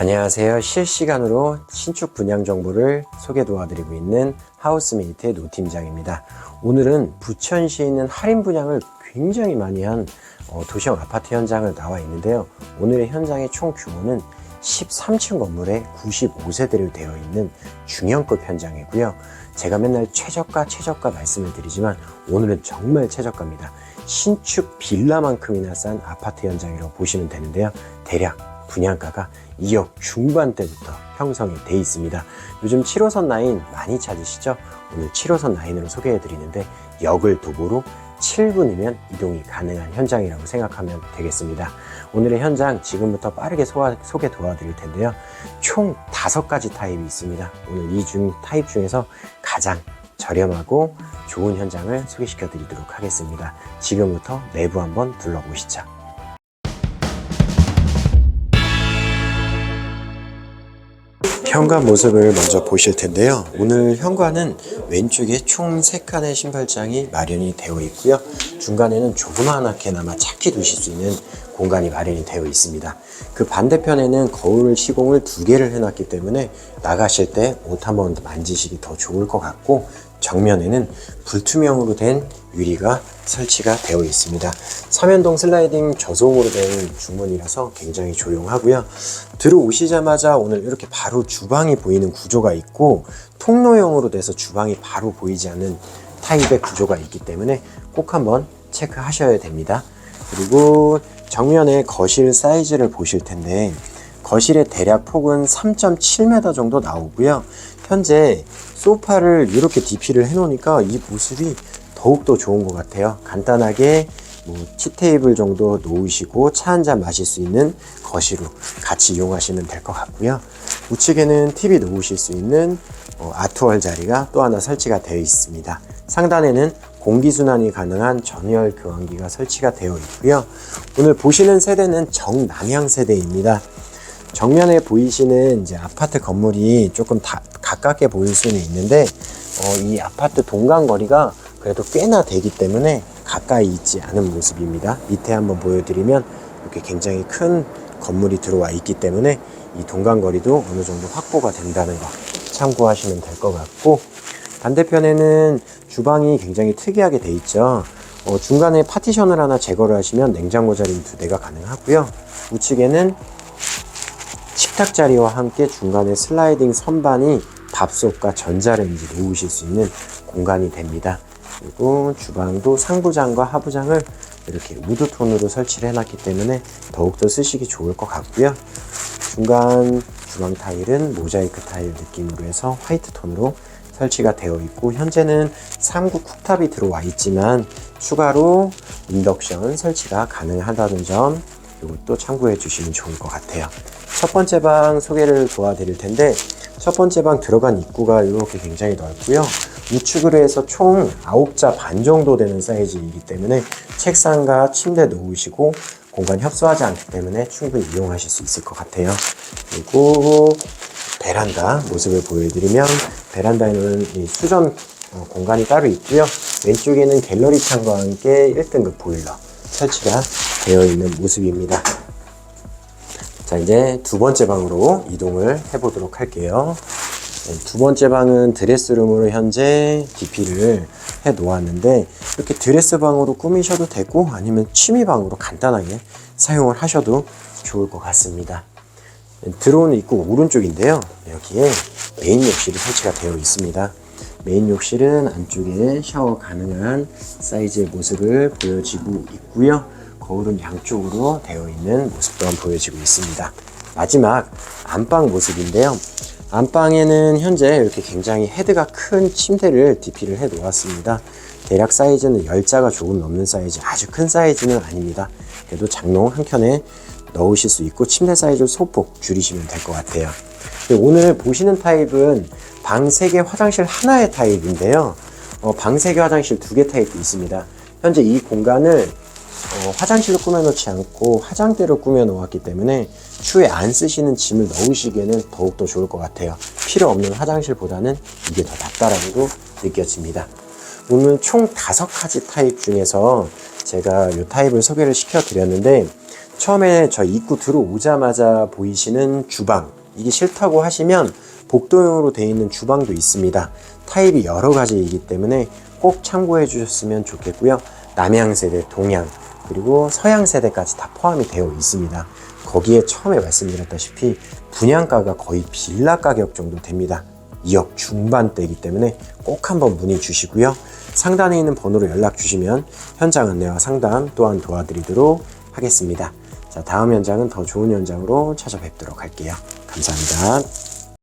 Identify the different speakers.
Speaker 1: 안녕하세요. 실시간으로 신축 분양 정보를 소개 도와드리고 있는 하우스메이트의 노 팀장입니다. 오늘은 부천시에 있는 할인 분양을 굉장히 많이 한 어, 도시형 아파트 현장을 나와 있는데요. 오늘의 현장의 총 규모는 13층 건물에 95세대로 되어 있는 중형급 현장이고요. 제가 맨날 최저가 최저가 말씀을 드리지만 오늘은 정말 최저가입니다. 신축 빌라만큼이나 싼 아파트 현장이라고 보시면 되는데요. 대략 분양가가 2억 중반대부터 형성이 돼 있습니다. 요즘 7호선 라인 많이 찾으시죠? 오늘 7호선 라인으로 소개해 드리는데 역을 도보로 7분이면 이동이 가능한 현장이라고 생각하면 되겠습니다. 오늘의 현장 지금부터 빠르게 소화, 소개 도와드릴 텐데요. 총 5가지 타입이 있습니다. 오늘 이 중 타입 중에서 가장 저렴하고 좋은 현장을 소개시켜 드리도록 하겠습니다. 지금부터 내부 한번 둘러보시죠. 현관 모습을 먼저 보실 텐데요. 오늘 현관은 왼쪽에 총 3칸의 신발장이 마련이 되어 있고요. 중간에는 조그마하게나마 차키 두실 수 있는 공간이 마련이 되어 있습니다. 그 반대편에는 거울 시공을 두 개를 해놨기 때문에 나가실 때 옷 한번 만지시기 더 좋을 것 같고 정면에는 불투명으로 된 유리가 설치가 되어 있습니다. 삼연동 슬라이딩 저속으로 된 중문이라서 굉장히 조용하고요. 들어오시자마자 오늘 이렇게 바로 주방이 보이는 구조가 있고 통로형으로 돼서 주방이 바로 보이지 않는 타입의 구조가 있기 때문에 꼭 한번 체크하셔야 됩니다. 그리고 정면에 거실 사이즈를 보실 텐데 거실의 대략 폭은 3.7m 정도 나오고요. 현재 소파를 이렇게 DP를 해놓으니까 이 모습이 더욱더 좋은 것 같아요. 간단하게 뭐 티테이블 정도 놓으시고 차 한 잔 마실 수 있는 거실로 같이 이용하시면 될 것 같고요. 우측에는 TV 놓으실 수 있는 어, 아트월 자리가 또 하나 설치가 되어 있습니다. 상단에는 공기순환이 가능한 전열 교환기가 설치가 되어 있고요. 오늘 보시는 세대는 정남향 세대입니다. 정면에 보이시는 이제 아파트 건물이 조금 다 가깝게 보일 수는 있는데 어, 이 아파트 동간 거리가 그래도 꽤나 되기 때문에 가까이 있지 않은 모습입니다. 밑에 한번 보여드리면 이렇게 굉장히 큰 건물이 들어와 있기 때문에 이 동간 거리도 어느 정도 확보가 된다는 거 참고하시면 될 것 같고 반대편에는 주방이 굉장히 특이하게 돼 있죠. 어, 중간에 파티션을 하나 제거를 하시면 냉장고 자리 두 대가 가능하고요. 우측에는 식탁 자리와 함께 중간에 슬라이딩 선반이 밥솥과 전자레인지 놓으실 수 있는 공간이 됩니다. 그리고 주방도 상부장과 하부장을 이렇게 우드톤으로 설치를 해놨기 때문에 더욱더 쓰시기 좋을 것 같고요. 중간 주방 타일은 모자이크 타일 느낌으로 해서 화이트 톤으로 설치가 되어 있고 현재는 3구 쿡탑이 들어와 있지만 추가로 인덕션 설치가 가능하다는 점 이것도 참고해 주시면 좋을 것 같아요. 첫 번째 방 소개를 도와드릴 텐데 첫 번째 방 들어간 입구가 이렇게 굉장히 넓고요. 우측으로 해서 총 9자 반 정도 되는 사이즈이기 때문에 책상과 침대 놓으시고 공간 협소하지 않기 때문에 충분히 이용하실 수 있을 것 같아요. 그리고 베란다 모습을 보여드리면 베란다에는 이 수전 어, 공간이 따로 있고요. 왼쪽에는 갤러리 창과 함께 1등급 보일러 설치가 되어 있는 모습입니다. 자, 이제 두 번째 방으로 이동을 해보도록 할게요. 네, 두 번째 방은 드레스룸으로 현재 DP를 해 놓았는데 이렇게 드레스방으로 꾸미셔도 되고 아니면 취미방으로 간단하게 사용을 하셔도 좋을 것 같습니다. 네, 들어오는 입구 오른쪽인데요. 여기에 메인 욕실이 설치가 되어 있습니다. 메인 욕실은 안쪽에 샤워 가능한 사이즈의 모습을 보여지고 있고요. 거울은 양쪽으로 되어 있는 모습 또한 보여지고 있습니다. 마지막 안방 모습인데요. 안방에는 현재 이렇게 굉장히 헤드가 큰 침대를 DP를 해 놓았습니다. 대략 사이즈는 10자가 조금 넘는 사이즈, 아주 큰 사이즈는 아닙니다. 그래도 장롱 한 켠에 넣으실 수 있고 침대 사이즈 소폭 줄이시면 될 것 같아요. 오늘 보시는 타입은 방 3개, 화장실 하나의 타입인데요. 어, 방 3개, 화장실 2개 타입도 있습니다. 현재 이 공간을 어, 화장실로 꾸며놓지 않고 화장대로 꾸며놓았기 때문에 추후에 안 쓰시는 짐을 넣으시기에는 더욱더 좋을 것 같아요. 필요 없는 화장실보다는 이게 더 낫다라고 느껴집니다. 오늘 총 다섯 가지 타입 중에서 제가 이 타입을 소개를 시켜 드렸는데 처음에 저 입구 들어오자마자 보이시는 주방 이게 싫다고 하시면 복도형으로 되어 있는 주방도 있습니다. 타입이 여러 가지이기 때문에 꼭 참고해 주셨으면 좋겠고요. 남향 세대, 동향 그리고 서양 세대까지 다 포함이 되어 있습니다. 거기에 처음에 말씀드렸다시피 분양가가 거의 빌라 가격 정도 됩니다. 2억 중반대이기 때문에 꼭 한번 문의 주시고요. 상단에 있는 번호로 연락 주시면 현장 안내와 상담 또한 도와드리도록 하겠습니다. 자, 다음 현장은 더 좋은 현장으로 찾아뵙도록 할게요. 감사합니다.